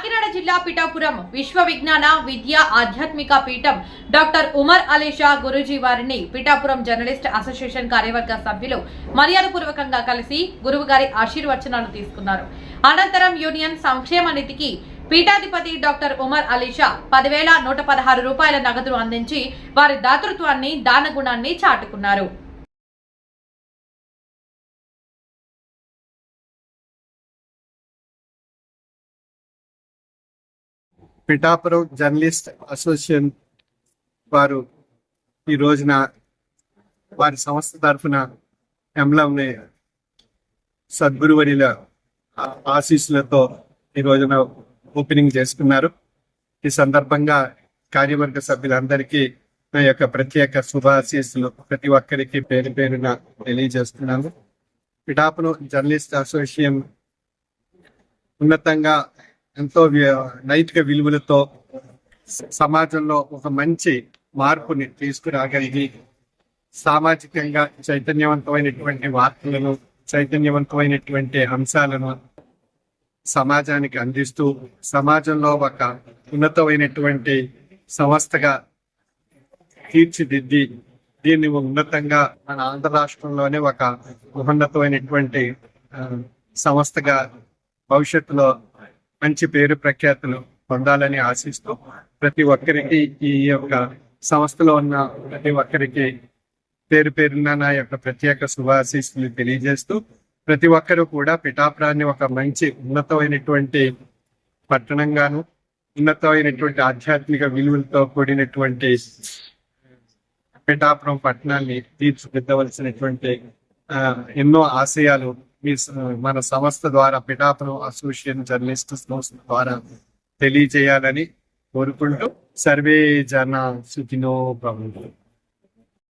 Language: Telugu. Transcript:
కాకినాడ జిల్లా పిఠాపురం విశ్వ విజ్ఞాన విద్య ఆధ్యాత్మిక పీఠం డాక్టర్ ఉమర్ అలీషా గురూజీ వారిని పిఠాపురం జర్నలిస్ట్ అసోసియేషన్ కార్యవర్గ సభ్యులు మర్యాదపూర్వకంగా కలిసి గురువు గారి ఆశీర్వచనాలు తీసుకున్నారు. అనంతరం యూనియన్ సంక్షేమ నిధికి పీఠాధిపతి డాక్టర్ ఉమర్ అలీషా పదివేల నూట పదహారు రూపాయల నగదును అందించి వారి దాతృత్వాన్ని దానగుణాన్ని చాటుకున్నారు. పిఠాపురం జర్నలిస్ట్ అసోసియేషన్ వారు ఈ రోజున వారి సంస్థ తరఫున ఎంలంని సద్గురువరిల ఆ- ఆశీస్సులతో ఈ రోజున ఓపెనింగ్ చేసుకున్నారు. ఈ సందర్భంగా కార్యవర్గ సభ్యులందరికీ నా యొక్క ప్రత్యేక శుభాశీస్సులు. ప్రతి ఒక్కరికి పేరు పేరున తెలియజేస్తున్నాను. పిఠాపురం జర్నలిస్ట్ అసోసియేషన్ ఉన్నతంగా ఎంతో నైతిక విలువలతో సమాజంలో ఒక మంచి మార్పుని తీసుకురాగలిగి సామాజికంగా చైతన్యవంతమైనటువంటి వార్తలను చైతన్యవంతమైనటువంటి అంశాలను సమాజానికి అందిస్తూ సమాజంలో ఒక ఉన్నతమైనటువంటి సంస్థగా తీర్చిదిద్ది దీన్ని ఉన్నతంగా మన ఆంధ్ర రాష్ట్రంలోనే ఒక ఉన్నతమైనటువంటి సంస్థగా భవిష్యత్తులో మంచి పేరు ప్రఖ్యాతులు పొందాలని ఆశిస్తూ ప్రతి ఒక్కరికి ఈ యొక్క సంస్థలో ఉన్న ప్రతి ఒక్కరికి పేరు పేరున నా యొక్క ప్రత్యేక శుభాశీస్సులు తెలియజేస్తూ ప్రతి ఒక్కరూ కూడా పిఠాపురాన్ని ఒక మంచి ఉన్నతమైనటువంటి పట్టణంగాను ఉన్నతమైనటువంటి ఆధ్యాత్మిక విలువలతో కూడినటువంటి పిఠాపురం పట్టణాన్ని తీర్చిదిద్దవలసినటువంటి ఆ, ఎన్నో ఆశయాలు మీ మన సంస్థ ద్వారా పిఠాపురం అసోసియేషన్ జర్నలిస్ట్ సంస్థ ద్వారా తెలియజేయాలని కోరుకుంటూ సర్వే జన సుఖినో ప్రభుత్వం